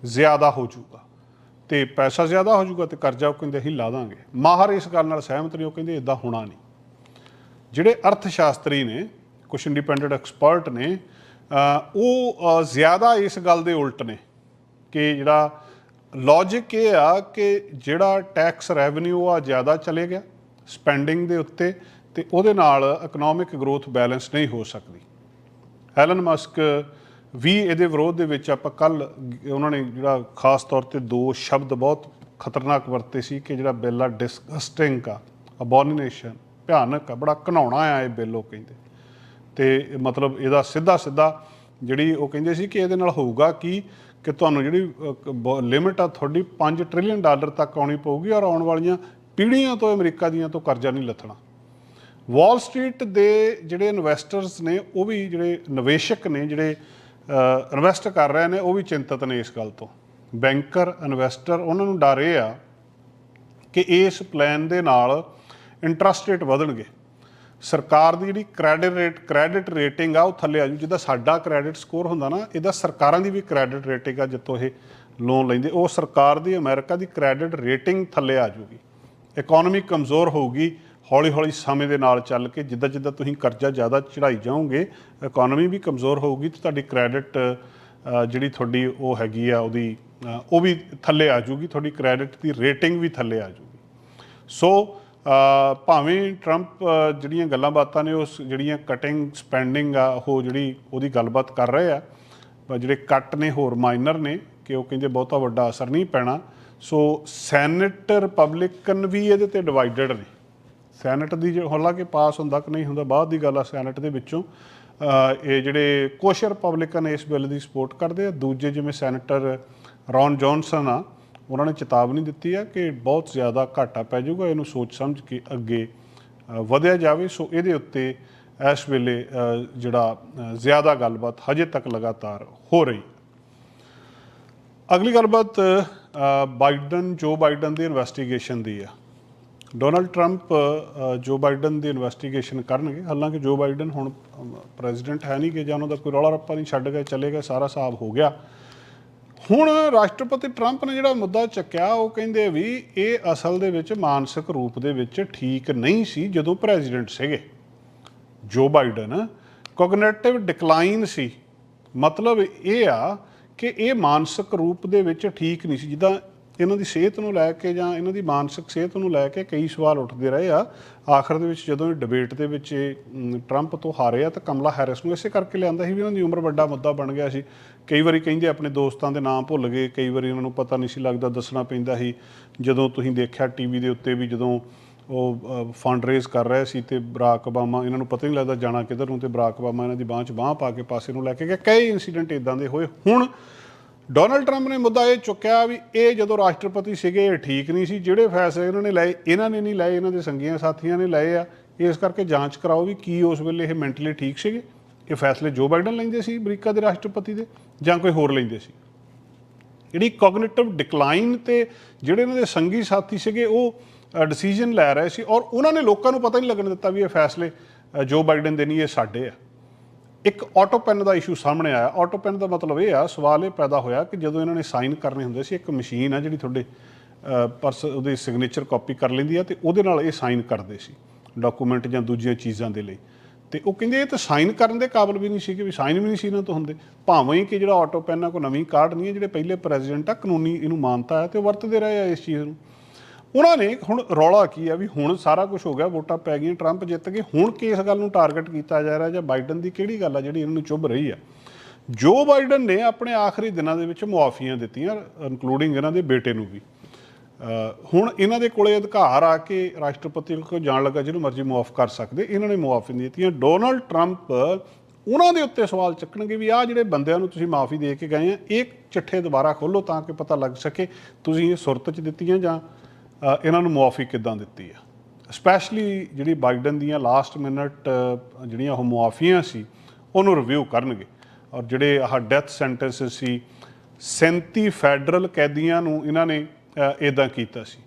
ਜ਼ਿਆਦਾ ਹੋ ਜਾਊਗਾ। ਤੇ ਪੈਸਾ ਜ਼ਿਆਦਾ ਹੋ ਜਾਊਗਾ ਤੇ ਕਰਜ਼ਾ ਉਹ ਕਹਿੰਦੇ ਅਸੀਂ ਲਾ ਦਾਂਗੇ। ਮਾਹਰ ਇਸ ਗੱਲ ਨਾਲ ਸਹਿਮਤ ਨਹੀਂ, ਉਹ ਕਹਿੰਦੇ ਇਦਾਂ ਹੋਣਾ ਨਹੀਂ। ਜਿਹੜੇ ਅਰਥ ਸ਼ਾਸਤਰੀ ਨੇ ਕੁਝ ਇੰਡੀਪੈਂਡੈਂਟ ਐਕਸਪਰਟ ਨੇ ਉਹ ਜ਼ਿਆਦਾ ਇਸ ਗੱਲ ਦੇ ਉਲਟ ਨੇ ਕਿ ਜਿਹੜਾ ਲੌਜੀਕ ਇਹ ਆ ਕਿ ਜਿਹੜਾ ਟੈਕਸ ਰੈਵਨਿਊ ਆ ਜ਼ਿਆਦਾ ਚਲੇ ਗਿਆ ਸਪੈਂਡਿੰਗ ਦੇ ਉੱਤੇ ਤੇ ਉਹਦੇ ਨਾਲ ਇਕਨੋਮਿਕ ਗਰੋਥ ਬੈਲੈਂਸ ਨਹੀਂ ਹੋ ਸਕਦੀ। ਐਲਨ ਮਸਕ ਵੀ ਇਹਦੇ ਵਿਰੋਧ ਦੇ ਵਿੱਚ ਆਪਾਂ ਕੱਲ ਉਹਨਾਂ ਨੇ ਜਿਹੜਾ ਖਾਸ ਤੌਰ ਤੇ ਦੋ ਸ਼ਬਦ ਬਹੁਤ ਖਤਰਨਾਕ ਵਰਤੇ ਸੀ ਕਿ ਜਿਹੜਾ ਬਿੱਲ ਆ ਡਿਸਗਸਟਿੰਗ ਆ ਅਬੋਮੀਨੇਸ਼ਨ ਭਿਆਨਕ ਆ, ਬੜਾ ਘਨਾਉਣਾ ਆ ਇਹ ਬਿੱਲ ਉਹ ਕਹਿੰਦੇ। ਤੇ ਮਤਲਬ ਇਹਦਾ ਸਿੱਧਾ ਸਿੱਧਾ ਜਿਹੜੀ ਉਹ ਕਹਿੰਦੇ ਸੀ ਕਿ ਇਹਦੇ ਨਾਲ ਹੋਊਗਾ ਕੀ ਕਿ ਤੁਹਾਨੂੰ ਜਿਹੜੀ ਲਿਮਿਟ ਆ ਤੁਹਾਡੀ 5 ਟ੍ਰਿਲੀਅਨ ਡਾਲਰ ਤੱਕ ਆਉਣੀ ਪਊਗੀ ਔਰ ਆਉਣ ਵਾਲੀਆਂ ਪੀੜ੍ਹੀਆਂ ਤੋਂ, ਅਮਰੀਕਾ ਦੀਆਂ ਤੋਂ ਕਰਜ਼ਾ ਨਹੀਂ ਲੱਥਣਾ। ਵਾਲ ਸਟਰੀਟ ਦੇ ਜਿਹੜੇ ਇਨਵੈਸਟਰਸ ਨੇ, ਉਹ ਵੀ ਜਿਹੜੇ ਨਿਵੇਸ਼ਕ ਨੇ, ਜਿਹੜੇ ਇਨਵੈਸਟ ਕਰ ਰਹੇ ਨੇ, ਉਹ ਵੀ ਚਿੰਤਤ ਨੇ ਇਸ ਗੱਲ ਤੋਂ। ਬੈਂਕਰ ਇਨਵੈਸਟਰ ਉਹਨਾਂ ਨੂੰ ਡਰ ਇਹ ਆ ਕਿ ਇਸ ਪਲਾਨ ਦੇ ਨਾਲ ਇੰਟਰਸਟ ਰੇਟ ਵਧਣਗੇ। ਸਰਕਾਰ ਦੀ ਜਿਹੜੀ ਕ੍ਰੈਡਿਟ ਰੇਟ ਕ੍ਰੈਡਿਟ ਰੇਟਿੰਗ ਆ, ਉਹ ਥੱਲੇ ਆ ਜੂ। ਜਿੱਦਾਂ ਸਾਡਾ ਕ੍ਰੈਡਿਟ ਸਕੋਰ ਹੁੰਦਾ ਨਾ, ਇਹਦਾ ਸਰਕਾਰਾਂ ਦੀ ਵੀ ਕ੍ਰੈਡਿਟ ਰੇਟਿੰਗ ਆ ਜਿੱਤੋਂ ਇਹ ਲੋਨ ਲੈਂਦੇ। ਉਹ ਸਰਕਾਰ ਦੀ, ਅਮਰੀਕਾ ਦੀ ਕ੍ਰੈਡਿਟ ਰੇਟਿੰਗ ਥੱਲੇ ਆ ਜੂਗੀ। ਇਕਨੋਮੀ ਕਮਜ਼ੋਰ ਹੋਊਗੀ ਹੌਲੀ ਹੌਲੀ ਸਮੇਂ ਦੇ ਨਾਲ ਚੱਲ ਕੇ, ਜਿੱਦਾਂ ਜਿੱਦਾਂ ਤੁਸੀਂ ਕਰਜ਼ਾ ਜ਼ਿਆਦਾ ਚੜਾਈ ਜਾਓਗੇ ਇਕਨੋਮੀ ਵੀ ਕਮਜ਼ੋਰ ਹੋਊਗੀ ਤੇ ਤੁਹਾਡੀ ਕ੍ਰੈਡਿਟ ਜਿਹੜੀ ਤੁਹਾਡੀ ਉਹ ਹੈਗੀ ਆ, ਉਹਦੀ ਉਹ ਵੀ ਥੱਲੇ ਆ ਜੂਗੀ, ਤੁਹਾਡੀ ਕ੍ਰੈਡਿਟ ਦੀ ਰੇਟਿੰਗ ਵੀ ਥੱਲੇ ਆ ਜੂਗੀ। ਸੋ ਭਾਵੇਂ ਟਰੰਪ ਜਿਹੜੀਆਂ ਗੱਲਾਂ ਬਾਤਾਂ ਨੇ, ਉਸ ਜਿਹੜੀਆਂ ਕਟਿੰਗ ਸਪੈਂਡਿੰਗ ਆ, ਉਹ ਜਿਹੜੀ ਉਹਦੀ ਗੱਲਬਾਤ ਕਰ ਰਹੇ ਆ, ਪਰ ਜਿਹੜੇ ਕੱਟ ਨੇ, ਹੋਰ ਮਾਈਨਰ ਨੇ, ਕਿ ਉਹ ਕਹਿੰਦੇ ਬਹੁਤਾ ਵੱਡਾ ਅਸਰ ਨਹੀਂ ਪੈਣਾ। ਸੋ ਸੈਨੇਟ ਰਿਪਬਲਿਕਨ ਵੀ ਇਹਦੇ ਤੇ ਡਿਵਾਈਡਡ ਨੇ। ਸੈਨੇਟ ਦੀ ਜੋ ਹਾਲਾਂਕਿ ਪਾਸ ਹੁੰਦਾ ਕਿ ਨਹੀਂ ਹੁੰਦਾ, ਬਾਅਦ ਦੀ ਗੱਲ ਆ ਸੈਨੇਟ ਦੇ ਵਿੱਚੋਂ। ਇਹ ਜਿਹੜੇ ਕੁਛ ਰਿਪਬਲਿਕਨ ਇਸ ਬਿੱਲ ਦੀ ਸਪੋਰਟ ਕਰਦੇ ਆ। ਦੂਜੇ ਜਿਵੇਂ ਸੈਨੇਟਰ ਰੌਨ ਜੌਨਸਨ ਆ ਉਹਨਾਂ ਨੇ ਚੇਤਾਵਨੀ ਦਿੱਤੀ ਆ ਕਿ ਬਹੁਤ ਜ਼ਿਆਦਾ ਘਾਟਾ ਪੈ ਜਾਊਗਾ, ਇਹਨੂੰ ਸੋਚ ਸਮਝ ਕੇ ਅੱਗੇ ਵਧਿਆ ਜਾਵੇ। ਸੋ ਇਹਦੇ ਉੱਤੇ ਇਸ ਵੇਲੇ ਜਿਹੜਾ ਜ਼ਿਆਦਾ ਗੱਲਬਾਤ ਹਜੇ ਤੱਕ ਲਗਾਤਾਰ ਹੋ ਰਹੀ ਅਗਲੀ ਗੱਲਬਾਤ ਬਾਈਡਨ, ਜੋ ਬਾਈਡਨ ਦੀ ਇਨਵੈਸਟੀਗੇਸ਼ਨ ਦੀ ਆ ਡੋਨਲਡ ਟਰੰਪ ਜੋ ਬਾਈਡਨ ਦੀ ਇਨਵੈਸਟੀਗੇਸ਼ਨ ਕਰਨਗੇ, ਹਾਲਾਂਕਿ ਜੋ ਬਾਈਡਨ ਹੁਣ ਪ੍ਰੈਜ਼ੀਡੈਂਟ ਹੈ ਨਹੀਂ ਕਿ ਜਾਂ ਉਹਨਾਂ ਦਾ ਕੋਈ ਰੌਲਾ ਰੱਪਾ ਨਹੀਂ, ਛੱਡ ਗਏ, ਚਲੇ ਗਏ, ਸਾਰਾ ਹਿਸਾਬ ਹੋ ਗਿਆ। ਹੁਣ ਰਾਸ਼ਟਰਪਤੀ ਟਰੰਪ ਨੇ ਜਿਹੜਾ ਮੁੱਦਾ ਚੱਕਿਆ, ਉਹ ਕਹਿੰਦੇ ਵੀ ਇਹ ਅਸਲ ਦੇ ਵਿੱਚ ਮਾਨਸਿਕ ਰੂਪ ਦੇ ਵਿੱਚ ਠੀਕ ਨਹੀਂ ਸੀ ਜਦੋਂ ਪ੍ਰੈਜ਼ੀਡੈਂਟ ਸੀਗੇ। ਜੋ ਬਾਈਡਨ ਕੋਗਨੀਟਿਵ ਡਿਕਲਾਈਨ ਸੀ, ਮਤਲਬ ਇਹ ਆ ਕਿ ਇਹ ਮਾਨਸਿਕ ਰੂਪ ਦੇ ਵਿੱਚ ਠੀਕ ਨਹੀਂ ਸੀ। ਜਿੱਦਾਂ ਇਹਨਾਂ ਦੀ ਸਿਹਤ ਨੂੰ ਲੈ ਕੇ ਜਾਂ ਇਹਨਾਂ ਦੀ ਮਾਨਸਿਕ ਸਿਹਤ ਨੂੰ ਲੈ ਕੇ ਕਈ ਸਵਾਲ ਉੱਠਦੇ ਰਹੇ ਆ। ਆਖਰ ਦੇ ਵਿੱਚ ਜਦੋਂ ਇਹ ਡਿਬੇਟ ਦੇ ਵਿੱਚ ਇਹ, ਟਰੰਪ ਤੋਂ ਹਾਰੇ ਆ ਤਾਂ ਕਮਲਾ ਹੈਰਿਸ ਨੂੰ ਇਸੇ ਕਰਕੇ ਲਿਆਂਦਾ ਸੀ ਵੀ ਉਹਨਾਂ ਦੀ ਉਮਰ ਵੱਡਾ ਮੁੱਦਾ ਬਣ ਗਿਆ ਸੀ। ਕਈ ਵਾਰੀ ਕਹਿੰਦੇ ਆਪਣੇ ਦੋਸਤਾਂ ਦੇ ਨਾਮ ਭੁੱਲ ਗਏ ਕਈ ਵਾਰੀ ਉਹਨਾਂ ਨੂੰ ਪਤਾ ਨਹੀਂ ਸੀ ਲੱਗਦਾ ਦੱਸਣਾ ਪੈਂਦਾ ਸੀ। ਜਦੋਂ ਤੁਸੀਂ ਦੇਖਿਆ ਟੀਵੀ ਦੇ ਉੱਤੇ ਵੀ ਜਦੋਂ ਉਹ ਫੰਡ ਰੇਜ਼ ਕਰ ਰਹੇ ਸੀ ਤੇ ਬਰਾਕ ਓਬਾਮਾ ਇਹਨਾਂ ਨੂੰ ਪਤਾ ਹੀ ਨਹੀਂ ਲੱਗਦਾ ਜਾਣਾ ਕਿੱਧਰ ਨੂੰ ਤੇ ਬਰਾਕ ਓਬਾਮਾ ਇਹਨਾਂ ਦੀ ਬਾਂਹ 'ਚ ਬਾਂਹ ਪਾ ਕੇ ਪਾਸੇ ਨੂੰ ਲੈ ਕੇ ਗਿਆ। ਕਈ ਇਨਸੀਡੈਂਟ ਇਦਾਂ ਦੇ ਹੋਏ। ਹੁਣ ਡੋਨਲਡ ਟਰੰਪ ਨੇ ਮੁੱਦਾ ਇਹ ਚੁੱਕਿਆ ਵੀ ਇਹ ਜਦੋਂ ਰਾਸ਼ਟਰਪਤੀ ਸੀਗੇ, ਇਹ ਠੀਕ ਨਹੀਂ ਸੀ। ਜਿਹੜੇ ਫੈਸਲੇ ਇਹਨਾਂ ਨੇ ਲਏ, ਇਹਨਾਂ ਨੇ ਨਹੀਂ ਲਏ, ਇਹਨਾਂ ਦੇ ਸੰਗੀਆਂ ਸਾਥੀਆਂ ਨੇ ਲਏ ਆ। ਇਸ ਕਰਕੇ ਜਾਂਚ ਕਰਾਓ ਵੀ ਕੀ ਉਸ ਵੇਲੇ ਇਹ ਮੈਂਟਲੀ ਠੀਕ ਸੀਗੇ। ਇਹ ਫੈਸਲੇ ਜੋ ਬਾਈਡਨ ਲੈਂਦੇ ਸੀ ਅਮਰੀਕਾ ਦੇ ਰਾਸ਼ਟਰਪਤੀ ਦੇ, ਜਾਂ ਕੋਈ ਹੋਰ ਲੈਂਦੇ ਸੀ। ਜਿਹੜੀ ਕੋਗਨੀਟਿਵ ਡਿਕਲਾਈਨ ਤੇ ਜਿਹੜੇ ਇਹਨਾਂ ਦੇ ਸੰਗੀ ਸਾਥੀ ਸੀਗੇ, ਉਹ ਡਿਸੀਜਨ ਲੈ ਰਹੇ ਸੀ। ਔਰ ਉਹਨਾਂ ਨੇ ਲੋਕਾਂ ਨੂੰ ਪਤਾ ਨਹੀਂ ਲੱਗਣ ਦਿੱਤਾ ਵੀ ਇਹ ਫੈਸਲੇ ਜੋ ਬਾਈਡਨ ਦੇ ਨਹੀਂ, ਇਹ ਸਾਡੇ ਆ। ਇੱਕ ਆਟੋ ਪੈਨ ਦਾ ਇਸ਼ੂ ਸਾਹਮਣੇ ਆਇਆ। ਆਟੋ ਪੈਨ ਦਾ ਮਤਲਬ ਇਹ ਆ, ਸਵਾਲ ਇਹ ਪੈਦਾ ਹੋਇਆ ਕਿ ਜਦੋਂ ਇਹਨਾਂ ਨੇ ਸਾਈਨ ਕਰਨੇ ਹੁੰਦੇ ਸੀ, ਇੱਕ ਮਸ਼ੀਨ ਆ ਜਿਹੜੀ ਤੁਹਾਡੇ ਪਰਸ ਉਹਦੀ ਸਿਗਨੇਚਰ ਕਾਪੀ ਕਰ ਲੈਂਦੀ ਆ ਤੇ ਉਹਦੇ ਨਾਲ ਇਹ ਸਾਈਨ ਕਰਦੇ ਸੀ ਡਾਕੂਮੈਂਟ ਜਾਂ ਦੂਜੀਆਂ ਚੀਜ਼ਾਂ ਦੇ ਲਈ। ਤੇ ਉਹ ਕਹਿੰਦੇ ਇਹ ਤਾਂ ਸਾਈਨ ਕਰਨ ਦੇ ਕਾਬਿਲ ਵੀ ਨਹੀਂ ਸੀ ਕਿ ਵੀ ਸਾਈਨ ਵੀ ਨਹੀਂ ਸੀ ਇਹਨਾਂ ਤੋਂ ਹੁੰਦੇ। ਭਾਵੇਂ ਹੀ ਕਿ ਜਿਹੜਾ ਆਟੋ ਪੈਨ ਆ, ਕੋਈ ਨਵੀਂ ਕਾਰਡ ਨਹੀਂ ਹੈ, ਜਿਹੜੇ ਪਹਿਲੇ ਪ੍ਰੈਜ਼ੀਡੈਂਟ ਆ, ਕਾਨੂੰਨੀ ਇਹਨੂੰ ਮਾਨਤਾ ਹੈ ਤੇ ਉਹ ਵਰਤਦੇ ਰਹੇ ਆ ਇਸ ਚੀਜ਼ ਨੂੰ। ਉਹਨਾਂ ਨੇ ਹੁਣ ਰੌਲਾ ਕੀ ਆ ਵੀ ਹੁਣ ਸਾਰਾ ਕੁਝ ਹੋ ਗਿਆ, ਵੋਟਾਂ ਪੈ ਗਈਆਂ, ਟਰੰਪ ਜਿੱਤ ਗਏ। ਹੁਣ ਕਿਸ ਗੱਲ ਨੂੰ ਟਾਰਗੇਟ ਕੀਤਾ ਜਾ ਰਿਹਾ ਜਾਂ ਬਾਈਡਨ ਦੀ ਕਿਹੜੀ ਗੱਲ ਆ ਜਿਹੜੀ ਇਹਨਾਂ ਨੂੰ ਚੁੱਭ ਰਹੀ ਆ? ਜੋ ਬਾਈਡਨ ਨੇ ਆਪਣੇ ਆਖਰੀ ਦਿਨਾਂ ਦੇ ਵਿੱਚ ਮੁਆਫੀਆਂ ਦਿੱਤੀਆਂ ਇਨਕਲੂਡਿੰਗ ਇਹਨਾਂ ਦੇ ਬੇਟੇ ਨੂੰ ਵੀ। ਹੁਣ ਇਹਨਾਂ ਦੇ ਕੋਲੇ ਅਧਿਕਾਰ ਆ ਕੇ ਰਾਸ਼ਟਰਪਤੀ ਕੋਲ ਜਾਣ ਲੱਗਾ, ਜਿਹਨੂੰ ਮਰਜ਼ੀ ਮੁਆਫ ਕਰ ਸਕਦੇ। ਇਹਨਾਂ ਨੇ ਮੁਆਫੀਆਂ ਨਹੀਂ ਦਿੱਤੀਆਂ। ਡੋਨਲਡ ਟਰੰਪ ਉਹਨਾਂ ਦੇ ਉੱਤੇ ਸਵਾਲ ਚੱਕਣਗੇ ਵੀ ਆਹ ਜਿਹੜੇ ਬੰਦਿਆਂ ਨੂੰ ਤੁਸੀਂ ਮਾਫੀ ਦੇ ਕੇ ਗਏ ਆ, ਇਹ ਚਿੱਠੇ ਦੁਬਾਰਾ ਖੋਲੋ ਤਾਂ ਕਿ ਪਤਾ ਲੱਗ ਸਕੇ, ਤੁਸੀਂ ਇਹ ਸੁਰਤ 'ਚ ਦਿੱਤੀਆਂ ਜਾਂ ਇਹਨਾਂ ਨੂੰ ਮੁਆਫੀ ਕਿੱਦਾਂ ਦਿੱਤੀ ਆ? ਸਪੈਸ਼ਲੀ ਜਿਹੜੀ ਬਾਈਡਨ ਦੀਆਂ ਲਾਸਟ ਮਿੰਟ ਜਿਹੜੀਆਂ ਉਹ ਮੁਆਫੀਆਂ ਸੀ, ਉਹਨੂੰ ਰਿਵਿਊ ਕਰਨਗੇ। ਔਰ ਜਿਹੜੇ ਆਹ ਡੈਥ ਸੈਂਟੈਂਸ ਸੀ 37 ਫੈਡਰਲ ਕੈਦੀਆਂ ਨੂੰ ਇਹਨਾਂ ਨੇ ਇਦਾਂ ਕੀਤਾ ਸੀ।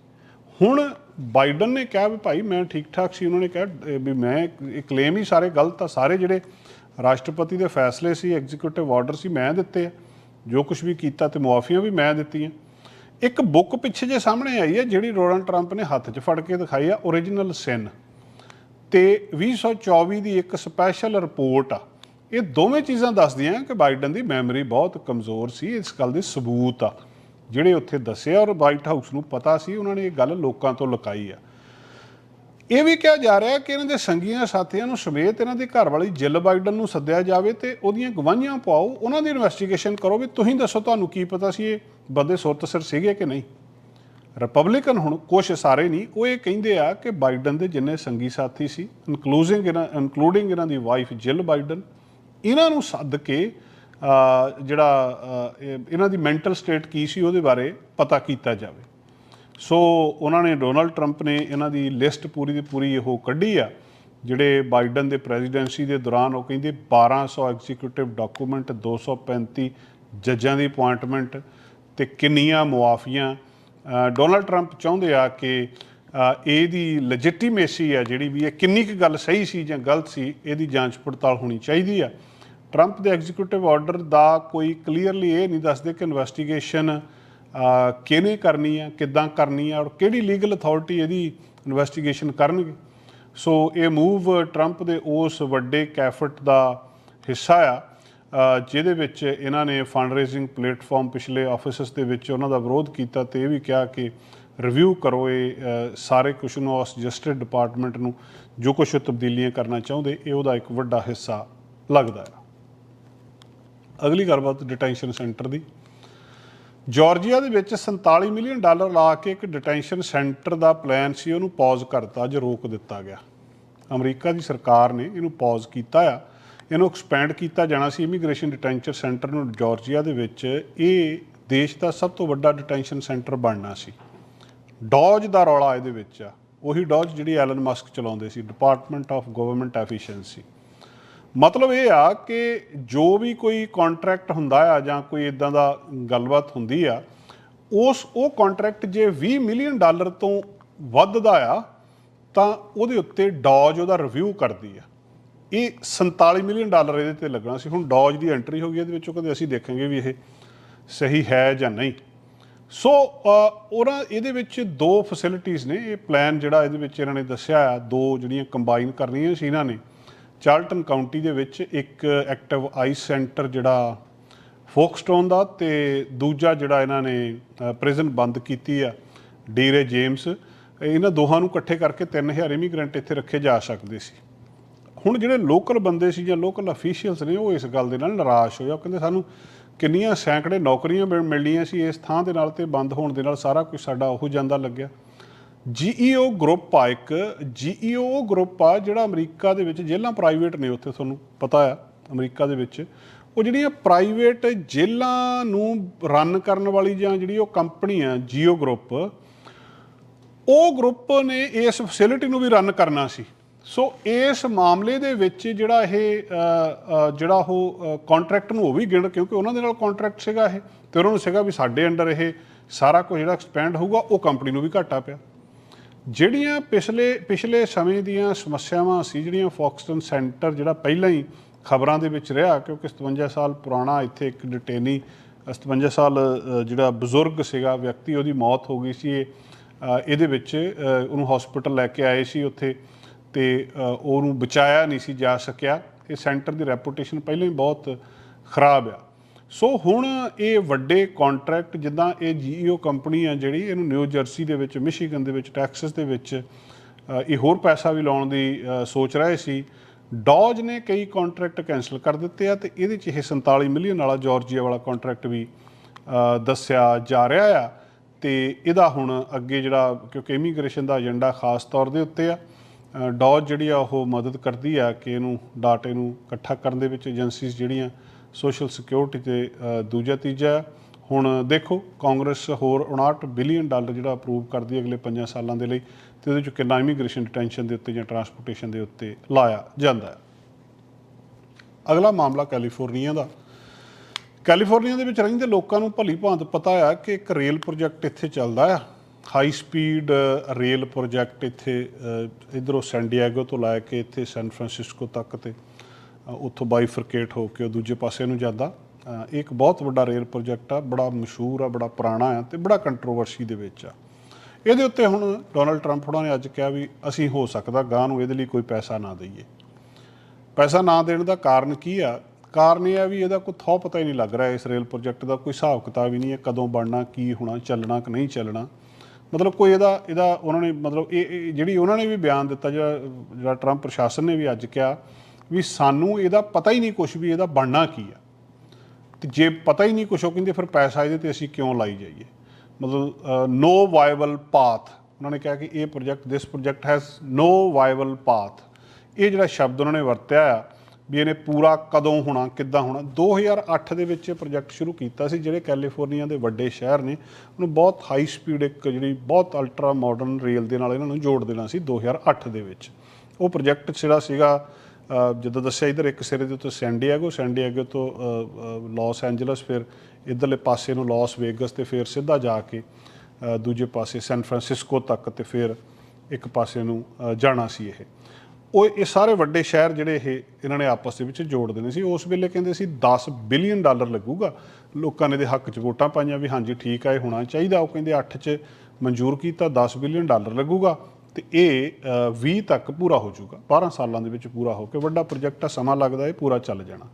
ਹੁਣ ਬਾਈਡਨ ਨੇ ਕਿਹਾ ਵੀ ਭਾਈ ਮੈਂ ਠੀਕ ਠਾਕ ਸੀ, ਉਹਨਾਂ ਨੇ ਕਿਹਾ ਵੀ ਮੈਂ ਇਹ ਕਲੇਮ ਹੀ ਸਾਰੇ ਗਲਤ ਆ, ਸਾਰੇ ਜਿਹੜੇ ਰਾਸ਼ਟਰਪਤੀ ਦੇ ਫੈਸਲੇ ਸੀ ਐਗਜ਼ੀਕਿਊਟਿਵ ਆਰਡਰ ਸੀ, ਮੈਂ ਦਿੱਤੇ ਆ। ਜੋ ਕੁਝ ਵੀ ਕੀਤਾ ਤੇ ਮੁਆਫੀਆਂ ਵੀ ਮੈਂ ਦਿੱਤੀਆਂ। ਇੱਕ ਬੁੱਕ ਪਿੱਛੇ ਜੇ ਸਾਹਮਣੇ ਆਈ ਹੈ, ਜਿਹੜੀ ਡੋਨਲਡ ਟਰੰਪ ਨੇ ਹੱਥ 'ਚ ਫੜ ਕੇ ਦਿਖਾਈ ਆ ਓਰੀਜਨਲ ਸਿਨ ਤੇ 2024 ਦੀ ਇੱਕ ਸਪੈਸ਼ਲ ਰਿਪੋਰਟ ਆ। ਇਹ ਦੋਵੇਂ ਚੀਜ਼ਾਂ ਦੱਸਦੀਆਂ ਕਿ ਬਾਈਡਨ ਦੀ ਮੈਮਰੀ ਬਹੁਤ ਕਮਜ਼ੋਰ ਸੀ, ਇਸ ਗੱਲ ਦੇ ਸਬੂਤ ਆ। ਜਿਹੜੇ ਉੱਥੇ ਦੱਸੇ ਔਰ ਵਾਈਟ ਹਾਊਸ ਨੂੰ ਪਤਾ ਸੀ, ਉਹਨਾਂ ਨੇ ਇਹ ਗੱਲ ਲੋਕਾਂ ਤੋਂ ਲੁਕਾਈ ਆ। ਇਹ ਵੀ ਕਿਹਾ ਜਾ ਰਿਹਾ ਕਿ ਇਹਨਾਂ ਦੇ ਸੰਗੀਆਂ ਸਾਥੀਆਂ ਨੂੰ ਸਮੇਤ ਇਹਨਾਂ ਦੀ ਘਰ ਵਾਲੀ ਜਿਲ ਬਾਈਡਨ ਨੂੰ ਸੱਦਿਆ ਜਾਵੇ ਤੇ ਉਹਦੀਆਂ ਗਵਾਹੀਆਂ ਪਾਓ, ਉਹਨਾਂ ਦੀ ਇਨਵੈਸਟੀਗੇਸ਼ਨ ਕਰੋ ਵੀ ਤੁਸੀਂ ਦੱਸੋ ਤੁਹਾਨੂੰ ਕੀ ਪਤਾ ਸੀ ਇਹ ਬੰਦੇ ਸੁਰਤ ਸਿਰ ਸੀਗੇ ਕਿ ਨਹੀਂ। ਰਿਪਬਲਿਕਨ ਹੁਣ ਕੁਛ ਸਾਰੇ ਨਹੀਂ, ਉਹ ਇਹ ਕਹਿੰਦੇ ਆ ਕਿ ਬਾਈਡਨ ਦੇ ਜਿੰਨੇ ਸੰਗੀ ਸਾਥੀ ਸੀ ਇਨਕਲੂਡਿੰਗ ਇਹਨਾਂ ਇਨਕਲੂਡਿੰਗ ਇਹਨਾਂ ਦੀ ਵਾਈਫ ਜਿਲ ਬਾਈਡਨ, ਇਹਨਾਂ ਨੂੰ ਸੱਦ ਕੇ ਜਿਹੜਾ ਇਹਨਾਂ ਦੀ ਮੈਂਟਲ ਸਟੇਟ ਕੀ ਸੀ ਉਹਦੇ ਬਾਰੇ ਪਤਾ ਕੀਤਾ ਜਾਵੇ। ਸੋ ਉਹਨਾਂ ਨੇ ਡੋਨਲਡ ਟਰੰਪ ਨੇ ਇਹਨਾਂ ਦੀ ਲਿਸਟ ਪੂਰੀ ਦੀ ਪੂਰੀ ਉਹ ਕੱਢੀ ਆ, ਜਿਹੜੇ ਬਾਈਡਨ ਦੇ ਪ੍ਰੈਜ਼ੀਡੈਂਸੀ ਦੇ ਦੌਰਾਨ ਉਹ ਕਹਿੰਦੇ 1200 ਐਗਜ਼ੀਕਿਊਟਿਵ ਡਾਕੂਮੈਂਟ 235 ਜੱਜਾਂ ਦੀ ਅਪਾਇੰਟਮੈਂਟ ਤੇ ਕਿੰਨੀਆਂ ਮੁਆਫੀਆਂ। ਡੋਨਲਡ ਟਰੰਪ ਚਾਹੁੰਦੇ ਆ ਕਿ ਇਹਦੀ ਲੈਜਿਟੀਮੇਸੀ ਆ ਜਿਹੜੀ ਵੀ ਇਹ ਕਿੰਨੀ ਕੁ ਗੱਲ ਸਹੀ ਸੀ ਜਾਂ ਗਲਤ ਸੀ, ਇਹਦੀ ਜਾਂਚ ਪੜਤਾਲ ਹੋਣੀ ਚਾਹੀਦੀ ਆ। ਟਰੰਪ ਦੇ ਐਗਜ਼ੀਕਿਊਟਿਵ ਆਰਡਰ ਦਾ ਕੋਈ ਕਲੀਅਰਲੀ ਇਹ ਨਹੀਂ ਦੱਸਦੇ ਕਿ ਇਨਵੈਸਟੀਗੇਸ਼ਨ ਕਿਹਨੇ ਕਰਨੀ ਆ, ਕਿੱਦਾਂ ਕਰਨੀ ਆ, ਔਰ ਕਿਹੜੀ ਲੀਗਲ ਅਥਾਰਟੀ ਇਹਦੀ ਇਨਵੈਸਟੀਗੇਸ਼ਨ ਕਰਨਗੇ? ਸੋ ਇਹ ਮੂਵ ਟਰੰਪ ਦੇ ਉਸ ਵੱਡੇ ਕੈਫਟ ਦਾ ਹਿੱਸਾ ਆ ਜਿਹਦੇ ਵਿੱਚ ਇਹਨਾਂ ਨੇ ਫੰਡ ਰੇਜ਼ਿੰਗ ਪਲੇਟਫਾਰਮ ਪਿਛਲੇ ਆਫਿਸਸ ਦੇ ਵਿੱਚ ਉਹਨਾਂ ਦਾ ਵਿਰੋਧ ਕੀਤਾ ਤੇ ਇਹ ਵੀ ਕਿਹਾ ਕਿ ਰਿਵਿਊ ਕਰੋ ਇਹ ਸਾਰੇ ਕੁਝ ਨੂੰ, ਉਸ ਜਸਟਿਸ ਡਿਪਾਰਟਮੈਂਟ ਨੂੰ, ਜੋ ਕੁਝ ਤਬਦੀਲੀਆਂ ਕਰਨਾ ਚਾਹੁੰਦੇ, ਇਹ ਉਹਦਾ ਇੱਕ ਵੱਡਾ ਹਿੱਸਾ ਲੱਗਦਾ ਹੈ ਅਗਲੀ ਗੱਲਬਾਤ ਡਿਟੈਂਸ਼ਨ ਸੈਂਟਰ ਦੀ। ਜਾਰਜੀਆ ਦੇ ਵਿੱਚ 47 ਮਿਲੀਅਨ ਡਾਲਰ ਲਾ ਕੇ ਇੱਕ ਡਿਟੈਂਸ਼ਨ ਸੈਂਟਰ ਦਾ ਪਲਾਨ ਸੀ, ਉਹਨੂੰ ਪੌਜ਼ ਕਰਤਾ, ਅੱਜ ਰੋਕ ਦਿੱਤਾ ਗਿਆ। ਅਮਰੀਕਾ ਦੀ ਸਰਕਾਰ ਨੇ ਇਹਨੂੰ ਪੌਜ਼ ਕੀਤਾ ਆ। ਇਹਨੂੰ ਐਕਸਪੈਂਡ ਕੀਤਾ ਜਾਣਾ ਸੀ ਇਮੀਗ੍ਰੇਸ਼ਨ ਡਿਟੈਂਸ਼ਨ ਸੈਂਟਰ ਨੂੰ। ਜਾਰਜੀਆ ਦੇ ਵਿੱਚ ਇਹ ਦੇਸ਼ ਦਾ ਸਭ ਤੋਂ ਵੱਡਾ ਡਿਟੈਂਸ਼ਨ ਸੈਂਟਰ ਬਣਨਾ ਸੀ। ਡੌਜ ਦਾ ਰੌਲਾ ਇਹਦੇ ਵਿੱਚ ਆ। ਉਹੀ ਡੌਜ ਜਿਹੜੀ ਐਲਨ ਮਸਕ ਚਲਾਉਂਦੇ ਸੀ। ਡਿਪਾਰਟਮੈਂਟ ਆਫ ਗਵਰਨਮੈਂਟ ਐਫੀਸ਼ੀਐਂਸੀ ਮਤਲਬ ਇਹ ਆ ਕਿ ਜੋ ਵੀ ਕੋਈ ਕੰਟਰੈਕਟ ਹੁੰਦਾ ਆ ਜਾਂ ਕੋਈ ਇਦਾਂ ਦਾ ਗੱਲਬਾਤ ਹੁੰਦੀ ਆ, ਉਸ ਉਹ ਕੰਟਰੈਕਟ ਜੇ 20 ਮਿਲੀਅਨ ਡਾਲਰ ਤੋਂ ਵੱਧਦਾ ਆ, ਤਾਂ ਉਹਦੇ ਉੱਤੇ ਡੌਜ ਉਹਦਾ ਰਿਵਿਊ ਕਰਦੀ ਆ। ਇਹ 47 ਮਿਲੀਅਨ ਡਾਲਰ ਇਹਦੇ ਤੇ ਲੱਗਣਾ ਸੀ। ਹੁਣ ਡੌਜ ਦੀ ਐਂਟਰੀ ਹੋ ਗਈ, ਇਹਦੇ ਵਿੱਚੋਂ ਕਦੇ ਅਸੀਂ ਦੇਖਾਂਗੇ ਵੀ ਇਹ ਸਹੀ ਹੈ ਜਾਂ ਨਹੀਂ। ਸੋ ਉਹਨਾਂ ਇਹਦੇ ਵਿੱਚ ਦੋ ਫੈਸਿਲਿਟੀਆਂ ਨੇ। ਇਹ ਪਲਾਨ ਜਿਹੜਾ ਇਹਦੇ ਵਿੱਚ ਇਹਨਾਂ ਨੇ ਦੱਸਿਆ ਆ, ਦੋ ਜਿਹੜੀਆਂ ਕੰਬਾਈਨ ਕਰਨੀਆਂ ਸੀ ਇਹਨਾਂ ਨੇ। ਚਾਰਲਟਨ ਕਾਉਂਟੀ ਦੇ ਵਿੱਚ ਇੱਕ ਐਕਟਿਵ ਆਈਸ ਸੈਂਟਰ ਜਿਹੜਾ ਫੋਕਸਟੋਨ ਦਾ ਤੇ ਦੂਜਾ ਜਿਹੜਾ ਇਹਨਾਂ ਨੇ ਪ੍ਰਿਜ਼ਨ ਬੰਦ ਕੀਤੀ ਆ, ਡੀਰੇ ਜੇਮਸ। ਇਹਨਾਂ ਦੋਹਾਂ ਨੂੰ ਇਕੱਠੇ ਕਰਕੇ 3000 ਇਮੀਗ੍ਰੈਂਟ ਇੱਥੇ ਰੱਖੇ ਜਾ ਸਕਦੇ ਸੀ। ਹੁਣ ਜਿਹੜੇ ਲੋਕਲ ਬੰਦੇ ਸੀ ਜਾਂ ਲੋਕਲ ਅਫੀਸ਼ੀਅਲਸ ਨੇ, ਉਹ ਇਸ ਗੱਲ ਦੇ ਨਾਲ ਨਿਰਾਸ਼ ਹੋਇਆ ਉਹ ਕਹਿੰਦੇ ਸਾਨੂੰ ਕਿੰਨੀਆਂ ਸੈਂਕੜੇ ਨੌਕਰੀਆਂ ਮਿਲ- ਮਿਲਣੀਆਂ ਸੀ, ਇਸ ਥਾਂ ਦੇ ਨਾਲ ਤੇ ਬੰਦ ਹੋਣ ਦੇ ਨਾਲ ਸਾਰਾ ਕੁਝ ਸਾਡਾ ਉਹ ਜਾਂਦਾ ਲੱਗਿਆ। ਜੀਈਓ ਗਰੁੱਪ ਆ ਇੱਕ। ਜੀਈਓ ਗਰੁੱਪ ਆ ਜਿਹੜਾ ਅਮਰੀਕਾ ਦੇ ਵਿੱਚ ਜੇਲ੍ਹਾਂ ਪ੍ਰਾਈਵੇਟ ਨੇ ਉੱਥੇ ਤੁਹਾਨੂੰ ਪਤਾ ਆ, ਅਮਰੀਕਾ ਦੇ ਵਿੱਚ। ਉਹ ਜਿਹੜੀਆਂ ਪ੍ਰਾਈਵੇਟ ਜੇਲ੍ਹਾਂ ਨੂੰ ਰਨ ਕਰਨ ਵਾਲੀ ਜਾਂ ਜਿਹੜੀ ਉਹ ਕੰਪਨੀ ਆ ਜੀਓ ਗਰੁੱਪ, ਉਹ ਗਰੁੱਪ ਨੇ ਇਸ ਫੈਸਿਲਿਟੀ ਨੂੰ ਵੀ ਰਨ ਕਰਨਾ ਸੀ। ਸੋ ਇਸ ਮਾਮਲੇ ਦੇ ਵਿੱਚ ਜਿਹੜਾ ਇਹ ਜਿਹੜਾ ਉਹ ਕੰਟਰੈਕਟ ਨੂੰ ਉਹ ਵੀ ਗਿਣ, ਕਿਉਂਕਿ ਉਹਨਾਂ ਦੇ ਨਾਲ ਕੰਟਰੈਕਟ ਸੀਗਾ ਇਹ। ਤੇ ਉਹਨਾਂ ਨੂੰ ਸੀਗਾ ਵੀ ਸਾਡੇ ਅੰਡਰ ਇਹ ਸਾਰਾ ਕੁਝ ਜਿਹੜਾ ਐਕਸਪੈਂਡ ਹੋਊਗਾ, ਉਹ ਕੰਪਨੀ ਨੂੰ ਵੀ ਘਾਟਾ ਪਿਆ। ਜਿਹੜੀਆਂ ਪਿਛਲੇ ਪਿਛਲੇ ਸਮੇਂ ਦੀਆਂ ਸਮੱਸਿਆਵਾਂ ਸੀ, ਜਿਹੜੀਆਂ ਫੌਕਸਟਨ ਸੈਂਟਰ ਜਿਹੜਾ ਪਹਿਲਾਂ ਹੀ ਖਬਰਾਂ ਦੇ ਵਿੱਚ ਰਿਹਾ, ਕਿਉਂਕਿ 57 ਸਾਲ ਪੁਰਾਣਾ ਇੱਥੇ ਇੱਕ ਡਿਟੇਨੀ 57 ਸਾਲ ਜਿਹੜਾ ਬਜ਼ੁਰਗ ਸੀਗਾ, ਵਿਅਕਤੀ, ਉਹਦੀ ਮੌਤ ਹੋ ਗਈ ਸੀ। ਇਹ ਇਹਦੇ ਵਿੱਚ ਉਹਨੂੰ ਹਸਪੀਟਲ ਲੈ ਕੇ ਆਏ ਸੀ ਉੱਥੇ ਤੇ ਉਹਨੂੰ ਬਚਾਇਆ ਨਹੀਂ ਸੀ ਜਾ ਸਕਿਆ। ਇਹ ਸੈਂਟਰ ਦੀ ਰੈਪੂਟੇਸ਼ਨ ਪਹਿਲਾਂ ਹੀ ਬਹੁਤ ਖਰਾਬ ਆ। ਸੋ ਹੁਣ ਇਹ ਵੱਡੇ ਕੰਟਰੈਕਟ ਜਿੱਦਾਂ ਇਹ ਜੀਈਓ ਕੰਪਨੀ ਆ ਜਿਹੜੀ ਇਹਨੂੰ ਨਿਊ ਜਰਸੀ ਦੇ ਵਿੱਚ ਮਿਸ਼ੀਗਨ ਦੇ ਵਿੱਚ ਟੈਕਸਸ ਦੇ ਵਿੱਚ ਇਹ ਹੋਰ ਪੈਸਾ ਵੀ ਲਾਉਣ ਦੀ ਸੋਚ ਰਹੇ ਸੀ। ਡੌਜ ਨੇ ਕਈ ਕੰਟਰੈਕਟ ਕੈਨਸਲ ਕਰ ਦਿੱਤੇ ਆ ਤੇ ਇਹਦੇ ਚ ਇਹ 47 ਮਿਲੀਅਨ ਵਾਲਾ ਜਾਰਜੀਆ ਵਾਲਾ ਕੰਟਰੈਕਟ ਵੀ ਦੱਸਿਆ ਜਾ ਰਿਹਾ ਆ। ਤੇ ਇਹਦਾ ਹੁਣ ਅੱਗੇ ਜਿਹੜਾ ਕਿਉਂਕਿ ਇਮੀਗ੍ਰੇਸ਼ਨ ਦਾ ਏਜੰਡਾ ਖਾਸ ਤੌਰ ਦੇ ਉੱਤੇ ਆ ਅ, ਡੌਜ ਜਿਹੜੀ ਆ ਉਹ ਮਦਦ ਕਰਦੀ ਆ ਕਿ ਇਹਨੂੰ ਡਾਟੇ ਨੂੰ ਇਕੱਠਾ ਕਰਨ ਦੇ ਵਿੱਚ ਏਜੰਸੀਜ਼ ਜਿਹੜੀਆਂ ਸੋਸ਼ਲ ਸਿਕਿਉਰਿਟੀ ਤੇ ਦੂਜਾ ਤੀਜਾ ਆ। ਹੁਣ ਦੇਖੋ ਕਾਂਗਰਸ ਹੋਰ 59 ਬਿਲੀਅਨ ਡਾਲਰ ਜਿਹੜਾ ਅਪਰੂਵ ਕਰਦੀ ਹੈ ਅਗਲੇ 5 ਸਾਲਾਂ ਦੇ ਲਈ ਤੇ ਉਹਦੇ ਚ ਕਿੰਨਾ ਇਮੀਗ੍ਰੇਸ਼ਨ ਡਿਟੈਂਸ਼ਨ ਦੇ ਉੱਤੇ ਜਾਂ ਟਰਾਂਸਪੋਰਟੇਸ਼ਨ ਦੇ ਉੱਤੇ ਲਾਇਆ ਜਾਂਦਾ ਹੈ। ਅਗਲਾ ਮਾਮਲਾ ਕੈਲੀਫੋਰਨੀਆ ਦਾ। ਕੈਲੀਫੋਰਨੀਆ ਦੇ ਵਿੱਚ ਰਹਿੰਦੇ ਲੋਕਾਂ ਨੂੰ ਭਲੀ ਭਾਂਤ ਪਤਾ ਆ ਕਿ ਇੱਕ ਰੇਲ ਪ੍ਰੋਜੈਕਟ ਇੱਥੇ ਚੱਲਦਾ ਆ। ਹਾਈ ਸਪੀਡ ਰੇਲ ਪ੍ਰੋਜੈਕਟ ਇੱਥੇ ਅ, ਇੱਧਰੋਂ ਸੈਨ ਡਿਏਗੋ ਤੋਂ ਲੈ ਕੇ ਇੱਥੇ ਸੈਨ ਫਰਾਂਸਿਸਕੋ ਤੱਕ ਤੇ। ਉੱਥੋਂ ਬਾਈਫਰਕੇਟ ਹੋ ਕੇ ਉਹ ਦੂਜੇ ਪਾਸੇ ਨੂੰ ਜਾਂਦਾ। ਇਹ ਇੱਕ ਬਹੁਤ ਵੱਡਾ ਰੇਲ ਪ੍ਰੋਜੈਕਟ ਆ, ਬੜਾ ਮਸ਼ਹੂਰ ਆ, ਬੜਾ ਪੁਰਾਣਾ ਆ ਤੇ ਬੜਾ ਕੰਟਰੋਵਰਸੀ ਦੇ ਵਿੱਚ ਆ। ਇਹਦੇ ਉੱਤੇ ਹੁਣ ਡੋਨਲਡ ਟਰੰਪ ਉਹਨਾਂ ਨੇ ਅੱਜ ਕਿਹਾ ਵੀ ਅਸੀਂ ਹੋ ਸਕਦਾ ਗਾਂ ਨੂੰ ਇਹਦੇ ਲਈ ਕੋਈ ਪੈਸਾ ਨਾ ਦਈਏ। ਪੈਸਾ ਨਾ ਦੇਣ ਦਾ ਕਾਰਨ ਕੀ ਆ? ਕਾਰਨ ਇਹ ਆ ਵੀ ਇਹਦਾ ਕੋਈ ਥੋ ਪਤਾ ਹੀ ਨਹੀਂ ਲੱਗ ਰਿਹਾ ਇਸ ਰੇਲ ਪ੍ਰੋਜੈਕਟ ਦਾ, ਕੋਈ ਹਿਸਾਬ ਕਿਤਾਬ ਹੀ ਨਹੀਂ ਹੈ ਕਦੋਂ ਬਣਨਾ, ਕੀ ਹੋਣਾ, ਚੱਲਣਾ ਕਿ ਨਹੀਂ ਚੱਲਣਾ। ਮਤਲਬ ਕੋਈ ਇਹਦਾ ਇਹਦਾ ਉਹਨਾਂ ਨੇ ਮਤਲਬ ਇਹ ਇਹ ਜਿਹੜੀ ਉਹਨਾਂ ਨੇ ਵੀ ਬਿਆਨ ਦਿੱਤਾ, ਜਿਹੜਾ ਜਿਹੜਾ ਟਰੰਪ ਪ੍ਰਸ਼ਾਸਨ ਨੇ ਵੀ ਅੱਜ ਕਿਹਾ ਵੀ ਸਾਨੂੰ ਇਹਦਾ ਪਤਾ ਹੀ ਨਹੀਂ ਕੁਝ ਵੀ ਇਹਦਾ ਬਣਨਾ ਕੀ ਆ। ਤੇ ਜੇ ਪਤਾ ਹੀ ਨਹੀਂ ਕੁਛ, ਉਹ ਕਹਿੰਦੇ ਫਿਰ ਪੈਸਾ ਇਹਦੇ ਤੇ ਅਸੀਂ ਕਿਉਂ ਲਾਈ ਜਾਈਏ? ਮਤਲਬ ਨੋ ਵਾਇਬਲ ਪਾਥ ਉਹਨਾਂ ਨੇ ਕਿਹਾ ਕਿ ਇਹ project this project has no viable path ਇਹ ਜਿਹੜਾ ਸ਼ਬਦ ਉਹਨਾਂ ਨੇ ਵਰਤਿਆ ਆ, ਵੀ ਇਹਨੇ ਪੂਰਾ ਕਦੋਂ ਹੋਣਾ, ਕਿੱਦਾਂ ਹੋਣਾ 2008 ਦੇ ਵਿੱਚ ਇਹ ਪ੍ਰੋਜੈਕਟ ਸ਼ੁਰੂ ਕੀਤਾ ਸੀ, ਜਿਹੜੇ ਕੈਲੀਫੋਰਨੀਆ ਦੇ ਵੱਡੇ ਸ਼ਹਿਰ ਨੇ, ਉਹਨੂੰ ਬਹੁਤ ਹਾਈ ਸਪੀਡ ਇੱਕ ਜਿਹੜੀ ਬਹੁਤ ਅਲਟਰਾ ਮਾਡਰਨ ਰੇਲ ਦੇ ਨਾਲ ਇਹਨਾਂ ਨੂੰ ਜੋੜ ਦੇਣਾ ਸੀ 2008 ਦੇ ਵਿੱਚ। ਉਹ ਪ੍ਰੋਜੈਕਟ ਜਿਹੜਾ ਸੀਗਾ ਜਿੱਦਾਂ ਦੱਸਿਆ ਇਧਰ ਇੱਕ ਸਿਰੇ ਦੇ ਉੱਤੇ ਸੈਨ ਡਿਏਗੋ ਤੋਂ ਲਾਸ ਐਂਜਲਸ, ਫਿਰ ਇਧਰਲੇ ਪਾਸੇ ਨੂੰ ਲਾਸ ਵੇਗਸ ਤੇ ਫਿਰ ਸਿੱਧਾ ਜਾ ਕੇ ਦੂਜੇ ਪਾਸੇ ਸੈਨ ਫਰਾਂਸਿਸਕੋ ਤੱਕ ਤੇ ਫਿਰ ਇੱਕ ਪਾਸੇ ਨੂੰ ਜਾਣਾ ਸੀ ਇਹ। ਉਹ ਇਹ ਸਾਰੇ ਵੱਡੇ ਸ਼ਹਿਰ ਜਿਹੜੇ ਇਹ ਇਹਨਾਂ ਨੇ ਆਪਸ ਦੇ ਵਿੱਚ ਜੋੜ ਦੇਣੇ ਸੀ। ਉਸ ਵੇਲੇ ਕਹਿੰਦੇ ਸੀ 10 ਬਿਲੀਅਨ ਡਾਲਰ ਲੱਗੂਗਾ। ਲੋਕਾਂ ਨੇ ਦੇ ਹੱਕ 'ਚ ਵੋਟਾਂ ਪਾਈਆਂ ਵੀ ਹਾਂਜੀ, ਠੀਕ ਆ, ਇਹ ਹੋਣਾ ਚਾਹੀਦਾ। ਉਹ ਕਹਿੰਦੇ 8 'ਚ ਮਨਜ਼ੂਰ ਕੀਤਾ 10 ਬਿਲੀਅਨ ਡਾਲਰ ਲੱਗੂਗਾ। ਤੇ ਇਹ ਅ, 20 ਤੱਕ ਪੂਰਾ ਹੋ ਜਾਊਗਾ। 12 ਸਾਲਾਂ ਦੇ ਵਿੱਚ ਪੂਰਾ ਹੋ ਕੇ ਵੱਡਾ ਪ੍ਰੋਜੈਕਟ ਆ ਸਮਾਂ ਲੱਗਦਾ ਇਹ ਪੂਰਾ ਚੱਲ ਜਾਣਾ।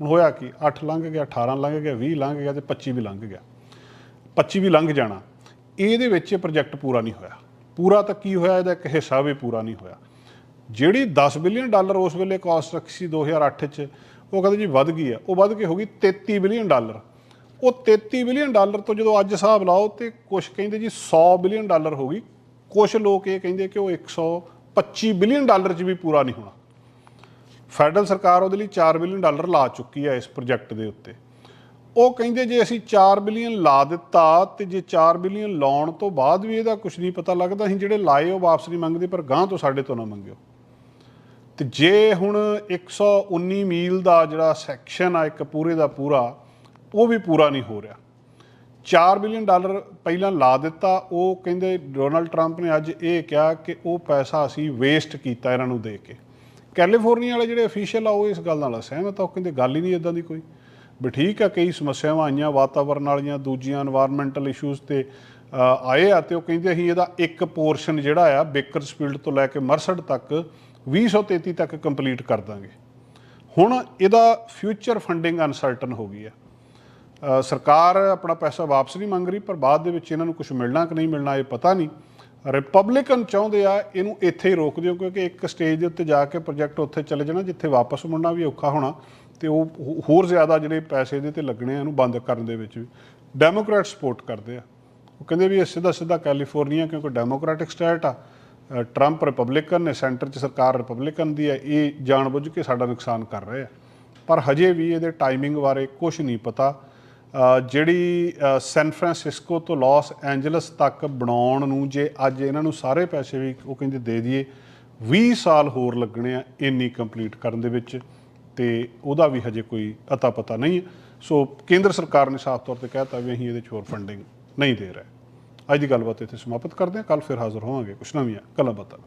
ਹੁਣ ਹੋਇਆ ਕਿ? 8 ਲੰਘ ਗਿਆ 18 ਲੰਘ ਗਿਆ 20 ਲੰਘ ਗਿਆ ਤੇ 25 ਵੀ ਲੰਘ ਗਿਆ। 25 ਵੀ ਲੰਘ ਜਾਣਾ। ਇਹਦੇ ਵਿੱਚ ਇਹ ਪ੍ਰੋਜੈਕਟ ਪੂਰਾ ਨਹੀਂ ਹੋਇਆ। ਪੂਰਾ ਤਾਂ ਕੀ ਹੋਇਆ? ਇਹਦਾ ਇੱਕ ਹਿੱਸਾ ਵੀ ਪੂਰਾ ਨਹੀਂ ਹੋਇਆ। ਜਿਹੜੀ 10 ਬਿਲੀਅਨ ਡਾਲਰ ਉਸ ਵੇਲੇ ਕਾਸਟ ਰੱਖੀ ਸੀ 2008 ਚ ਉਹ ਕਹਿੰਦੇ ਜੀ ਵੱਧ ਗਈ ਆ। ਉਹ ਵੱਧ ਕੇ ਹੋ ਗਈ 33 ਬਿਲੀਅਨ ਡਾਲਰ। ਉਹ 33 ਬਿਲੀਅਨ ਡਾਲਰ ਤੋਂ ਜਦੋਂ ਅੱਜ ਹਿਸਾਬ ਲਾਓ ਤੇ ਕੁਝ ਕਹਿੰਦੇ ਜੀ 100 ਬਿਲੀਅਨ ਡਾਲਰ ਹੋ ਗਈ ਕੁਝ ਲੋਕ ਇਹ ਕਹਿੰਦੇ ਕਿ ਉਹ 125 ਬਿਲੀਅਨ ਡਾਲਰ 'ਚ ਵੀ ਪੂਰਾ ਨਹੀਂ ਹੋਣਾ। ਫੈਡਰਲ ਸਰਕਾਰ ਉਹਦੇ ਲਈ 4 ਬਿਲੀਅਨ ਡਾਲਰ ਲਾ ਚੁੱਕੀ ਹੈ ਇਸ ਪ੍ਰੋਜੈਕਟ ਦੇ ਉੱਤੇ। ਉਹ ਕਹਿੰਦੇ ਜੇ ਅਸੀਂ 4 ਬਿਲੀਅਨ ਲਾ ਦਿੱਤਾ ਤੇ ਜੇ 4 ਬਿਲੀਅਨ ਲਾਉਣ ਤੋਂ ਬਾਅਦ ਵੀ ਇਹਦਾ ਕੁਝ ਨਹੀਂ ਪਤਾ ਲੱਗਦਾ, ਅਸੀਂ ਜਿਹੜੇ ਲਾਏ ਉਹ ਵਾਪਸ ਨਹੀਂ ਮੰਗਦੇ ਪਰ ਗਾਂ ਤੋਂ ਸਾਡੇ ਤੋਂ ਨਾ ਮੰਗਿਓ। ਤੇ ਜੇ ਹੁਣ 119 ਮੀਲ ਦਾ ਜਿਹੜਾ ਸੈਕਸ਼ਨ ਆ, ਇੱਕ ਪੂਰੇ ਦਾ ਪੂਰਾ, ਉਹ ਵੀ ਪੂਰਾ ਨਹੀਂ ਹੋ ਰਿਹਾ। 4 ਬਿਲੀਅਨ ਡਾਲਰ ਪਹਿਲਾਂ ਲਾ ਦਿੱਤਾ। ਉਹ ਕਹਿੰਦੇ ਡੋਨਲਡ ਟਰੰਪ ਨੇ ਅੱਜ ਇਹ ਕਿਹਾ ਕਿ ਉਹ ਪੈਸਾ ਅਸੀਂ ਵੇਸਟ ਕੀਤਾ ਇਹਨਾਂ ਨੂੰ ਦੇ ਕੇ। ਕੈਲੀਫੋਰਨੀਆ ਵਾਲੇ ਜਿਹੜੇ ਅਫੀਸ਼ੀਅਲ ਆ, ਉਹ ਇਸ ਗੱਲ ਨਾਲ ਸਹਿਮਤ ਆ, ਉਹ ਕਹਿੰਦੇ ਗੱਲ ਹੀ ਨਹੀਂ ਇਦਾਂ ਦੀ ਕੋਈ। ਵੀ ਠੀਕ ਆ, ਕਈ ਸਮੱਸਿਆਵਾਂ ਆਈਆਂ ਵਾਤਾਵਰਣ ਵਾਲੀਆਂ, ਦੂਜੀਆਂ এনवायरमेंटਲ ਇਸ਼ੂਜ਼ ਤੇ ਆਏ ਆ ਤੇ ਉਹ ਕਹਿੰਦੇ ਅਸੀਂ ਇਹਦਾ ਇੱਕ ਪੋਰਸ਼ਨ ਜਿਹੜਾ ਆ ਬੇਕਰਸਫੀਲਡ ਤੋਂ ਲੈ ਕੇ ਮਰਸਡ ਤੱਕ 2033 ਤੱਕ ਕੰਪਲੀਟ ਕਰ ਦਾਂਗੇ। ਹੁਣ ਇਹਦਾ ਫਿਊਚਰ ਫੰਡਿੰਗ ਅਨਸਰਟਨ ਹੋ ਗਈ ਆ। ਸਰਕਾਰ ਆਪਣਾ ਪੈਸਾ ਵਾਪਸ ਨਹੀਂ ਮੰਗ ਰਹੀ, ਪਰ ਬਾਅਦ ਦੇ ਵਿੱਚ ਇਹਨਾਂ ਨੂੰ ਕੁਝ ਮਿਲਣਾ ਕਿ ਨਹੀਂ ਮਿਲਣਾ ਇਹ ਪਤਾ ਨਹੀਂ। ਰਿਪਬਲਿਕਨ ਚਾਹੁੰਦੇ ਆ ਇਹਨੂੰ ਇੱਥੇ ਹੀ ਰੋਕ ਦਿਓ, ਕਿਉਂਕਿ ਇੱਕ ਸਟੇਜ ਦੇ ਉੱਤੇ ਜਾ ਕੇ ਪ੍ਰੋਜੈਕਟ ਉੱਥੇ ਚਲੇ ਜਾਣਾ, ਜਿੱਥੇ ਵਾਪਸ ਮੁੜਨਾ ਵੀ ਔਖਾ ਹੋਣਾ, ਤੇ ਉਹ ਹੋਰ ਜ਼ਿਆਦਾ ਜਿਹੜੇ ਪੈਸੇ ਇਹਦੇ ਤੇ ਲੱਗਣੇ ਆ, ਇਹਨੂੰ ਬੰਦ ਕਰਨ ਦੇ ਵਿੱਚ ਵੀ। ਡੈਮੋਕ੍ਰੈਟ ਸਪੋਰਟ ਕਰਦੇ ਆ। ਉਹ ਕਹਿੰਦੇ ਵੀ ਇਹ ਸਿੱਧਾ ਸਿੱਧਾ ਕੈਲੀਫੋਰਨੀਆ ਕਿਉਂਕਿ ਡੈਮੋਕ੍ਰੈਟਿਕ ਸਟੇਟ ਆ ਟਰੰਪ ਰਿਪਬਲਿਕਨ ਨੇ ਸੈਂਟਰ 'ਚ ਸਰਕਾਰ ਰਿਪਬਲਿਕਨ ਦੀ ਹੈ ਇਹ ਜਾਣਬੁੱਝ ਕੇ ਸਾਡਾ ਨੁਕਸਾਨ ਕਰ ਰਹੇ ਆ। ਪਰ ਹਜੇ ਵੀ ਇਹਦੇ ਟਾਈਮਿੰਗ ਬਾਰੇ ਕੁਝ ਨਹੀਂ ਪਤਾ। ਜਿਹੜੀ ਅ, ਸੈਨ ਫਰਾਂਸਿਸਕੋ ਤੋਂ ਲਾਸ ਐਂਜਲਸ ਤੱਕ ਬਣਾਉਣ ਨੂੰ ਜੇ ਅੱਜ ਇਹਨਾਂ ਨੂੰ ਸਾਰੇ ਪੈਸੇ ਵੀ ਉਹ ਕਹਿੰਦੇ ਦੇ ਦਈਏ 20 ਸਾਲ ਹੋਰ ਲੱਗਣੇ ਆ ਇੰਨੀ ਕੰਪਲੀਟ ਕਰਨ ਦੇ ਵਿੱਚ ਤੇ ਉਹਦਾ ਵੀ ਹਜੇ ਕੋਈ ਅਤਾ ਪਤਾ ਨਹੀਂ ਹੈ। ਸੋ ਕੇਂਦਰ ਸਰਕਾਰ ਨੇ ਸਾਫ਼ ਤੌਰ ਤੇ ਕਹਿਤਾ ਵੀ ਅਸੀਂ ਇਹਦੇ 'ਚ ਹੋਰ ਫੰਡਿੰਗ ਨਹੀਂ ਦੇ ਰਹੇ। ਅੱਜ ਦੀ ਗੱਲਬਾਤ ਇੱਥੇ ਸਮਾਪਤ ਕਰਦੇ ਹਾਂ। ਕੱਲ ਫਿਰ ਹਾਜ਼ਰ ਹੋਵਾਂਗੇ। ਕੁਛ ਨਵੀਆਂ ਗੱਲਾਂ ਬਾਤਾਂ।